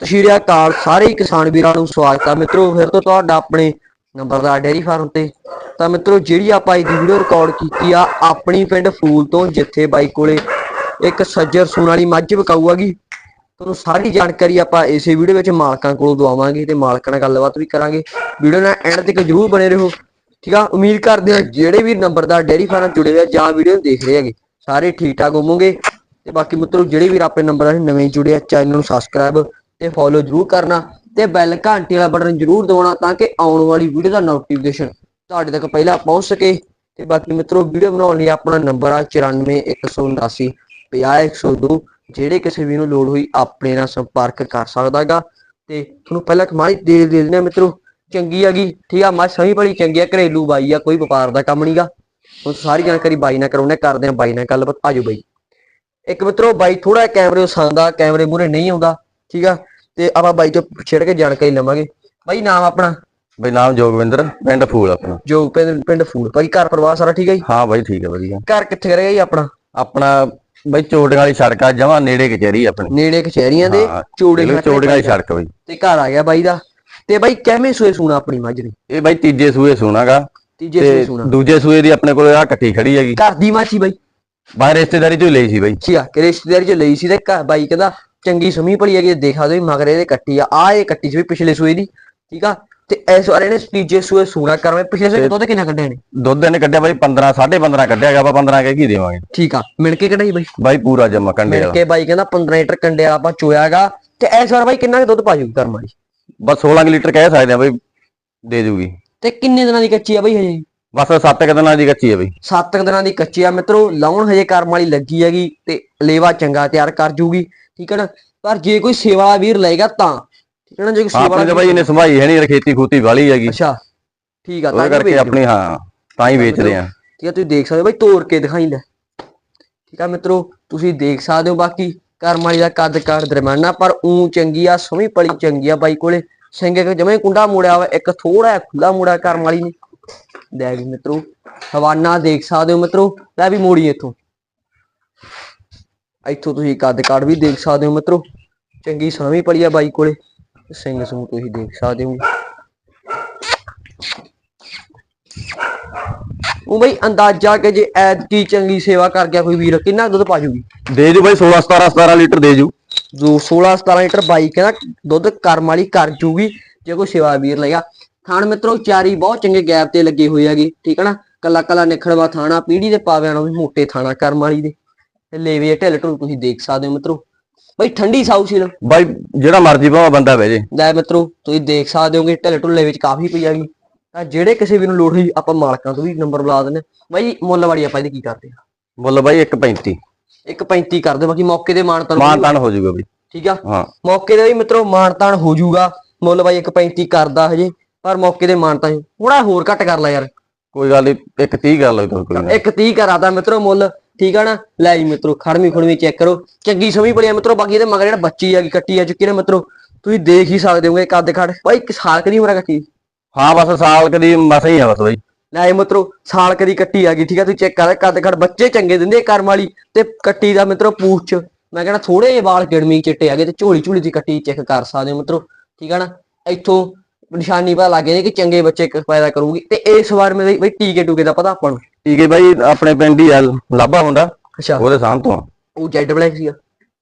ਤਸ਼ੀਰਿਆ ਅਕਾਲ ਸਾਰੇ ਕਿਸਾਨ ਵੀਰਾਂ ਨੂੰ ਸਵਾਗਤ ਆ। ਮਿੱਤਰੋ, ਫਿਰ ਤੋਂ ਤੁਹਾਡਾ ਆਪਣੇ ਨੰਬਰਦਾਰ ਡੇਅਰੀ ਫਾਰਮ ਤੇ। ਤਾਂ ਮਿੱਤਰੋ, ਜਿਹੜੀ ਆਪਾਂ ਅੱਜ ਵੀਡੀਓ ਰਿਕਾਰਡ ਕੀਤੀ ਆ, ਆਪਣੀ ਪਿੰਡ ਫੂਲ ਤੋਂ ਜਿੱਥੇ ਬਾਈ ਕੋਲੇ ਇੱਕ ਸੱਜਰ ਸੂਣ ਵਾਲੀ ਮੱਝ ਵਿਕਾਊ ਤੁਹਾਨੂੰ ਸਾਰੀ ਜਾਣਕਾਰੀ ਆਪਾਂ ਇਸੇ ਵੀਡੀਓ ਵਿੱਚ ਮਾਲਕਾਂ ਕੋਲੋਂ ਦਵਾਵਾਂਗੇ ਤੇ ਮਾਲਕਾਂ ਨਾਲ ਗੱਲਬਾਤ ਵੀ ਕਰਾਂਗੇ। ਵੀਡੀਓ ਨਾਲ ਐਂਡ ਤੱਕ ਜਰੂਰ ਬਣੇ ਰਹੋ। ਠੀਕ ਆ? ਉਮੀਦ ਕਰਦੇ ਹਾਂ ਜਿਹੜੇ ਵੀ ਨੰਬਰਦਾਰ ਡੇਅਰੀ ਫਾਰਮ ਜੁੜੇ ਹੋਏ ਜਾਂ ਵੀਡੀਓ ਨੂੰ ਦੇਖ ਰਹੇ ਹੈਗੇ, ਸਾਰੇ ਠੀਕ ਠਾਕ ਹੋਵੋਗੇ। ਤੇ ਬਾਕੀ ਮਿੱਤਰੋ, ਜਿਹੜੇ ਵੀ ਆਪਣੇ ਨੰਬਰ ਨਾਲ ਨਵੇਂ ਜੁੜੇ ਆ, ਚੈਨਲ ਨੂੰ ਸਬਸਕ੍ਰਾਈਬ ਤੇ ਫੋਲੋ ਜਰੂਰ ਕਰਨਾ ਤੇ ਬੈਲ ਘੰਟੀ ਵਾਲਾ ਬਟਨ ਜਰੂਰ ਦਬਾਉਣਾ ਤਾਂ ਕਿ ਆਉਣ ਵਾਲੀ ਵੀਡੀਓ ਦਾ ਨੋਟੀਫਿਕੇਸ਼ਨ ਤੁਹਾਡੇ ਤੱਕ ਪਹਿਲਾਂ ਪਹੁੰਚ ਸਕੇ। ਤੇ ਬਾਕੀ ਮਿੱਤਰੋ ਵੀਡੀਓ ਬਣਾਉਣ ਲਈ ਆਪਣਾ ਨੰਬਰ ਆ 94179 50102 ਜਿਹੜੇ ਕਿਸੇ ਵੀ ਨੂੰ ਲੋੜ ਹੋਈ ਆਪਣੇ ਨਾਲ ਸੰਪਰਕ ਕਰ ਸਕਦਾਗਾ ਤੇ ਤੁਹਾਨੂੰ ਪਹਿਲਾਂ ਕਮਾਈ ਦੇ ਦੇ ਦਿੰਦੇ ਆ ਮਿੱਤਰੋ, ਚੰਗੀ ਹੈਗੀ ਠੀਕ ਆ ਮੈਂ ਸਹੀ ਬੜੀ ਚੰਗੀ ਆ, ਘਰੇਲੂ ਬਾਈ ਆ, ਕੋਈ ਵਪਾਰ ਦਾ ਕੰਮ ਨਹੀਂਗਾ। ਹੁਣ ਸਾਰੀ ਜਾਣਕਾਰੀ ਬਾਈ ਨਾਲ ਕਰਾਉਣੇ ਕਰਦੇ ਆ ਬਾਈ ਨਾਲ ਗੱਲਬਾਤ ਆਜੋ ਬਾਈ। ਇੱਕ ਮਿੱਤਰੋ, ਬਾਈ ਥੋੜਾ ਕੈਮਰੇ ਸੰਦਾ ਕੈਮਰੇ ਮੂਰੇ ਨਹੀਂ ਆਉਂਦਾ। ਠੀਕ ਆ? ਤੇ ਆਪਾਂ ਬਾਈ ਤੋਂ ਛੇੜ ਕੇ ਜਾਣਕਾਰੀ ਲਵਾਂਗੇ। ਬਾਈ ਨਾਮ ਆਪਣਾ? ਬਈ ਨਾਮ ਜੋਗਵਿੰਦਰ ਪਿੰਡ ਫੂਲ ਆਪਣਾ। ਜੋ ਪਿੰਡ ਪਿੰਡ ਫੂਲ। ਬਾਈ ਘਰ ਪਰਿਵਾਰ ਸਾਰਾ ਠੀਕ ਹੈ ਜੀ? ਹਾਂ ਬਾਈ ਠੀਕ ਹੈ ਵਧੀਆ। ਘਰ ਕਿੱਥੇ ਰਹੇਗਾ ਜੀ ਆਪਣਾ? ਆਪਣਾ ਬਈ ਚੋੜੀਆਂ ਵਾਲੀ ਸੜਕ ਆ ਜਮਾ ਨੇੜੇ ਕਚਹਿਰੀ ਆਪਣੀ। ਨੇੜੇ ਕਚਹਿਰੀਆਂ ਦੇ ਹਾਂ, ਚੂੜੇ ਚੋੜੀਆਂ ਵਾਲੀ ਸੜਕ ਬਈ। ਤੇ ਘਰ ਆ ਗਿਆ ਬਾਈ ਦਾ। ਤੇ ਬਾਈ ਕਿਵੇਂ ਸੂਏ ਸੂਣਾ ਆਪਣੀ ਮੱਝ ਨੇ? ਇਹ ਬਾਈ ਤੀਜੇ ਸੂਏ ਸੁਣਾਗਾ ਤੀਜੇ ਸੂਏ ਤੇ ਸੂਣਾ। ਦੂਜੇ ਸੂਏ ਦੀ ਆਪਣੇ ਕੋਲ ਆ ਇਕੱਠੀ ਖੜੀ ਹੈਗੀ। ਘਰ ਦੀ ਮਾਛੀ ਬਾਈ। ਬਾਹਰ ਰਿਸ਼ਤੇਦਾਰੀ ਚੋਂ ਹੀ ਲਈ ਸੀ ਬਾਈ। ਠੀਕ ਆ ਕਿ ਰਿਸ਼ਤੇਦਾਰੀ ਚ ਲਈ ਸੀ ਤੇ ਘਰ ਬਾਈ ਕਹਿੰਦਾ ਚੰਗੀ ਸਮੀ ਭਲੀ ਹੈਗੀ ਦੇਖਾ ਦੋ ਮਗਰ ਇਹਦੇ ਕੱਟੀ ਆ ਆ ਇਹ ਕੱਟੀ ਸੀ ਵੀ ਪਿਛਲੇ ਸੂਏ ਦੀ ਠੀਕ ਆ? ਤੇ ਇਸ ਵਾਰ ਇਹਨੇ ਤੀਜੇ ਸੂਏ ਸੂਣਾ ਕਰਵੇਂ ਪਿਛਲੇ ਸੂਏ ਦੁੱਧ ਕਿੰਨਾ ਕੱਢਿਆ ਨੇ ਦੁੱਧ ਇਹਨੇ ਕੱਢਿਆ ਬਾਈ 15 15.5 ਕੱਢਿਆ ਗਿਆ ਆਪਾਂ 15 ਕਹਿ ਕੀ ਦੇਵਾਂਗੇ? ਠੀਕ ਆ ਮਿਣ ਕੇ ਕਢਾਈ ਬਾਈ? ਬਾਈ ਪੂਰਾ ਜਮਾ ਕੰਡੇ ਮਿਣ ਵਾਲਾ। ਕੇ ਬਾਈ ਕਹਿੰਦਾ 15 ਲੀਟਰ ਕੰਡੇ ਵਾਲਾ ਆਪਾਂ ਚੋਇਆਗਾ ਤੇ ਇਸ ਵਾਰ ਬਾਈ ਕਿੰਨਾ ਕੁ ਦੁੱਧ ਪਾ ਜੂ ਕਰਮ ਵਾਲੀ? ਬਸ 16 ਕੁ ਲੀਟਰ ਕਹਿ ਸਕਦੇ ਆ ਬਾਈ ਦੇ ਜੂਗੀ। ਤੇ ਕਿੰਨੇ ਦਿਨਾਂ ਦੀ ਕੱਚੀ ਆ ਬਾਈ ਹਜੇ? ਬਸ 7 ਕੁ ਦਿਨਾਂ ਦੀ ਕੱਚੀ ਹੈ ਬਾਈ। 7 ਦਿਨਾਂ ਦੀ ਕੱਚੀ ਆ ਮਿੱਤਰੋ ਲਾਉਣ ਹਜੇ ਕਰਮ ਵਾਲੀ ਲੱਗੀ ਹੈਗੀ ਤੇ ਲੇਵਾ ਚੰਗਾ ਤਿਆਰ ਕਰ ਜੂਗੀ ਠੀਕ ਹੈ ਨਾ? ਪਰ ਜੇ ਕੋਈ ਸੇਵਾ ਵਾਲਾ ਵੀਰ ਲਏਗਾ ਤਾਂ ਠੀਕ ਹੈ ਨਾ? ਜੇ ਕੋਈ ਸੇਵਾ ਵਾਲਾ ਬਾਈ ਇਹਨੇ ਸੰਭਾਈ ਹੈ ਨਹੀਂ ਖੇਤੀ ਖੂਤੀ ਵਾਲੀ ਹੈਗੀ। ਅੱਛਾ ਠੀਕ ਆ ਤਾਂ ਕਰਕੇ ਆਪਣੀ ਹਾਂ ਤਾਂ ਹੀ ਵੇਚਦੇ ਆ ਠੀਕ ਆ ਤੁਸੀਂ ਦੇਖ ਸਕਦੇ ਹੋ ਬਾਈ ਤੋੜ ਕੇ ਦਿਖਾਈ ਲੈ। ਠੀਕ ਆ ਮਿੱਤਰੋ ਤੁਸੀਂ ਦੇਖ ਸਕਦੇ ਹੋ ਬਾਕੀ ਕਰਮ ਵਾਲੀ ਦਾ ਕੱਦ ਕਾਰ ਦਰਮਿਆਨਾ ਪਰ ਉਂ ਚੰਗੀ ਆ ਸਮੀ ਪਲੀ ਚੰਗੀ ਆ ਬਾਈ ਕੋਲੇ। ਸਿੰਘੇ ਜਮੇ ਕੁੰਡਾ ਮੋੜਿਆ ਵਾ ਇੱਕ ਥੋੜਾ ਖੁੱਲਾ ਮੋੜਿਆ ਕਰਮ ਵਾਲੀ ਨੇ। ਦੇਖ ਮਿੱਤਰੋ ਹਵਾਨਾ ਦੇਖ ਸਕਦੇ ਹੋ ਮਿੱਤਰੋ ਲੈ ਵੀ ਮੋੜੀ ਇੱਥੋਂ। ਇੱਥੋਂ ਤੁਸੀਂ ਕੱਦ ਕਾੜ ਵੀ ਦੇਖ ਸਕਦੇ ਹੋ ਮਿੱਤਰੋ ਚੰਗੀ ਸਮੀ ਪਲੀ ਆ ਬਾਈ ਕੋਲੇ ਸਿੰਘ ਸੂ ਤੁਸੀਂ ਦੇਖ ਸਕਦੇ ਹੋ। ਉਹ ਬਈ ਅੰਦਾਜ਼ਾ ਕਿ ਜੇ ਐਦ ਕੀ ਚੰਗੀ ਸੇਵਾ ਕਰ ਗਿਆ ਕੋਈ ਵੀਰ ਕਿੰਨਾ ਦੁੱਧ ਪਾ ਜੂਗੀ? ਦੇ ਜੂ ਬਾਈ 16 17 17 ਲੀਟਰ ਦੇ ਜੂ। ਜੋ 16 17 ਲੀਟਰ ਬਾਈ ਕਹਿੰਦਾ ਦੁੱਧ ਕਰਮ ਵਾਲੀ ਕਰ ਜੂਗੀ ਜੇ ਕੋਈ ਸੇਵਾ ਵੀਰ ਲਏਗਾ ਥਾਣ ਮਿੱਤਰੋ ਚਾਰੀ ਬਹੁਤ ਚੰਗੇ ਗੈਪ ਤੇ ਲੱਗੇ ਹੋਏ ਹੈਗੇ ਠੀਕ ਹੈ ਨਾ? ਕੱਲਾ ਕੱਲਾ ਨਿਖੜਵਾ ਥਾਣਾ ਪੀੜੀ ਦੇ ਪਾਵਿਆਂ ਨੂੰ ਵੀ ਮੋਟੇ ਥਾਣਾ ਕਰਮ ਵਾਲੀ ਦੇ। ਤੇ ਲੇਵੇ ਢਿੱਲ ਢੁੱਲ ਤੁਸੀਂ ਦੇਖ ਸਕਦੇ ਹੋ ਮਿੱਤਰੋ। ਬਈ ਠੰਡੀ ਸਾਊ ਸੀ ਨਾ। ਬਾਈ ਜਿਹੜਾ ਮਰਜ਼ੀ ਭਾਵੇਂ ਬੰਦਾ ਬਹਿ ਜੇ। ਲੈ ਮਿੱਤਰੋ ਤੁਸੀਂ ਦੇਖ ਸਕਦੇ ਹੋਗੇ ਢਿੱਲ ਢੁੱਲੇ ਵਿੱਚ ਕਾਫੀ ਪਈ ਹੈਗੀ। ਤਾਂ ਜਿਹੜੇ ਕਿਸੇ ਵੀ ਨੂੰ ਲੋੜ ਹੋਈ ਆਪਾਂ ਮਾਲਕਾਂ ਤੋਂ ਵੀ ਨੰਬਰ ਬੁਲਾ ਦਿੰਦੇ। ਬਾਈ ਮੁੱਲ ਵਾੜੀ ਆਪਾਂ ਇਹਦੀ ਕੀ ਕਰਦੇ ਆ ਮੁੱਲ ਬਾਈ 1.35 ਇੱਕ 35 ਕਰ ਦਿਓ ਬਾਕੀ ਮੌਕੇ ਦੇ ਮਾਨ ਤਾਨ ਮਾਨ ਤਾਨ ਹੋ ਜਾਊਗਾ ਬਾਈ। ਠੀਕ ਆ? ਹਾਂ। ਮੌਕੇ ਦੇ ਵੀ ਮਿੱਤਰੋ ਮਾਨ ਤਾਨ ਹੋ ਜਾਊਗਾ। ਮੁੱਲ ਬਾਈ ਇੱਕ 35 ਕਰਦਾ ਹਜੇ। ਪਰ ਮੌਕੇ ਦੇ ਮਾਨ ਤਾਨ ਥੋੜਾ ਹੋਰ ਘੱਟ ਕਰ ਲੈ ਯਾਰ। ਕੋਈ ਗੱਲ ਨਹੀਂ ਇੱਕ 30 ਕਰ ਲਓ ਕੋਈ ਨਾ। ਇੱਕ 30 ਕਰਾਦਾ ਮਿੱਤਰੋ ਮੁੱਲ ਠੀਕ ਆ ਨਾ? ਲੈ ਜੀ ਮਿੱਤਰੋ ਖੜਮੀ ਖੁੜਮੀ ਚੈੱਕ ਕਰੋ। ਚੰਗੀ ਸਮੀ ਬੜੀ ਆ ਮਿੱਤਰੋ ਬਾਕੀ ਇਹਦੇ ਮਗਰ ਜਿਹੜਾ ਬੱਚੀ ਆ ਗਈ ਕੱਟੀ ਆ ਚੁੱਕੀ ਨੇ ਮਿੱਤਰੋ ਤੁਸੀਂ ਦੇਖ ਹੀ ਸਕਦੇ ਹੋਗੇ ਕੱਦ ਖੜ ਬਾਈ ਇੱਕ ਸਾਲ ਕਦੀ ਉਮਰ ਆ ਕੱਟੀ? ਹਾਂ ਬਸ ਸਾਲ ਕਦੀ ਮਸਾ ਹੀ ਆ ਬਸ ਬਾਈ। ਲੈ ਮਿੱਤਰੋ ਸਾਲ ਕਦੀ ਕੱਟੀ ਆ ਗਈ ਠੀਕ ਆ? ਤੁਸੀਂ ਚੈੱਕ ਕਰ ਕੱਦ ਖੜ ਬੱਚੇ ਚੰਗੇ ਦਿੰਦੇ ਕਰਮ ਵਾਲੀ ਤੇ ਕੱਟੀ ਦਾ ਮਿੱਤਰੋ ਪੂਛ। ਮੈਂ ਕਹਿੰਦਾ ਥੋੜੇ ਜਿਹੇ ਵਾਲ ਕਿੜਮੀ ਚਿੱਟੇ ਹੈਗੇ ਤੇ ਝੋਲੀ ਝੋਲੀ ਦੀ ਕੱਟੀ ਚੈੱਕ ਕਰ ਸਕਦੇ ਹੋ ਮਿੱਤਰੋ ਠੀਕ ਆ ਨਾ? ਇੱਥੋਂ ਨਿਸ਼ਾਨੀ ਪਤਾ ਲੱਗ ਜਾਂਦੀ ਕਿ ਚੰਗੇ ਬੱਚੇ ਪੈਦਾ ਕਰੂਗੀ ਤੇ ਇਸ ਵਾਰ ਮੇਰੇ ਬਈ ਟੀਕੇ ਟੂਕੇ ਦਾ ਪਤਾ ਆਪਾਂ ਨੂੰ? ਠੀਕ ਹੈ ਬਾਈ ਆਪਣੇ ਪਿੰਡ ਹੀ ਆ ਲਾਭਾ ਹੁੰਦਾ ਅੱਛਾ। ਉਹਦੇ ਸਾਹਮ ਤੋਂ। ਉਹ ਜੈਡ ਬਲੈਕ ਸੀਗਾ।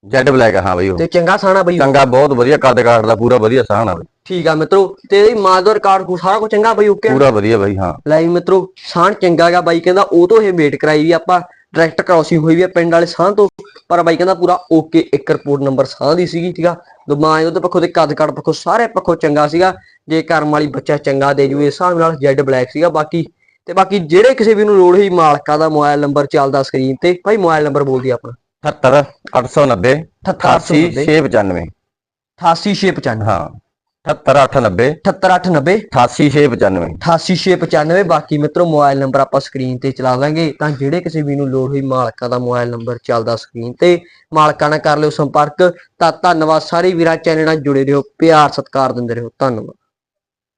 ਜੈਡ ਬਲੈਕ ਹਾਂ ਬਾਈ ਉਹ। ਤੇ ਚੰਗਾ ਸਾਣਾ ਬਈ ਚੰਗਾ ਬਹੁਤ ਵਧੀਆ ਕੱਦ ਕਾਠ ਦਾ ਪੂਰਾ ਵਧੀਆ ਸਾਹਣ ਆ ਬਾਈ। ਠੀਕ ਆ ਮਿੱਤਰੋ ਤੇ ਇਹਦੀ ਮਾਂ ਦਾ ਰਿਕਾਰਡ ਕੋ ਸਾਰਾ ਕੁਝ ਚੰਗਾ ਬਈ ਓਕੇ ਪੂਰਾ ਵਧੀਆ ਬਾਈ ਹਾਂ। ਲੈ ਜੀ ਮਿੱਤਰੋ ਸਾਣ ਚੰਗਾ ਗਾ ਬਾਈ ਕਹਿੰਦਾ ਉਹ ਤੋਂ ਇਹ ਵੇਟ ਕਰਾਈ ਵੀ ਆਪਾਂ ਡਾਇਰੈਕਟ ਕ੍ਰਾਸਿੰਗ ਹੋਈ ਵੀ ਆ ਪਿੰਡ ਵਾਲੇ ਸਾਹ ਤੋਂ। ਪਰ ਬਾਈ ਕਹਿੰਦਾ ਪੂਰਾ ਓਕੇ ਇੱਕ ਰਿਪੋਰਟ ਨੰਬਰ ਸਾਹ ਦੀ ਸੀਗੀ ਠੀਕ ਆ? ਦਮਾਂ ਉਹਦੇ ਪੱਖੋਂ ਤੇ ਕੱਦ ਕੱਦ ਪੱਖੋਂ ਸਾਰੇ ਪੱਖੋਂ ਚੰਗਾ ਸੀਗਾ। ਜੇ ਕਰਮ ਵਾਲੀ ਬੱਚਾ ਚੰਗਾ ਦੇ ਜੂ ਇਸ ਹਿਸਾਬ ਨਾਲ ਜੈਡ ਬਲੈਕ ਸੀਗਾ ਬਾਕੀ। ਤੇ ਬਾਕੀ ਜਿਹੜੇ ਕਿਸੇ ਵੀ ਨੂੰ ਲੋੜ ਹੋਈ ਮਾਲਕਾ ਦਾ ਮੋਬਾਈਲ ਨੰਬਰ ਚੱਲਦਾ ਸਕਰੀਨ ਤੇ। ਭਾਈ ਮੋਬਾਈਲ ਨੰਬਰ ਬੋਲ ਦੀ ਆਪਣਾ। 78 890 88 695 88695 ਹਾਂ। 78 890 78890 88 695 88695 ਬਾਕੀ ਮਿੱਤਰੋ ਮੋਬਾਈਲ ਨੰਬਰ ਆਪਾਂ ਸਕਰੀਨ ਤੇ ਚਲਾ ਦਾਂਗੇ। ਤਾਂ ਜਿਹੜੇ ਕਿਸੇ ਵੀ ਨੂੰ ਲੋੜ ਹੋਈ ਮਾਲਕਾਂ ਦਾ ਮੋਬਾਈਲ ਨੰਬਰ ਚੱਲਦਾ ਸਕਰੀਨ ਤੇ ਮਾਲਕਾਂ ਨਾਲ ਕਰ ਲਿਓ ਸੰਪਰਕ। ਤਾਂ ਧੰਨਵਾਦ ਸਾਰੇ ਵੀਰਾਂ ਚੈਨਲ ਨਾਲ ਜੁੜੇ ਰਹੋ। ਪਿਆਰ ਸਤਿਕਾਰ ਦਿੰਦੇ ਰਹੋ। ਧੰਨਵਾਦ।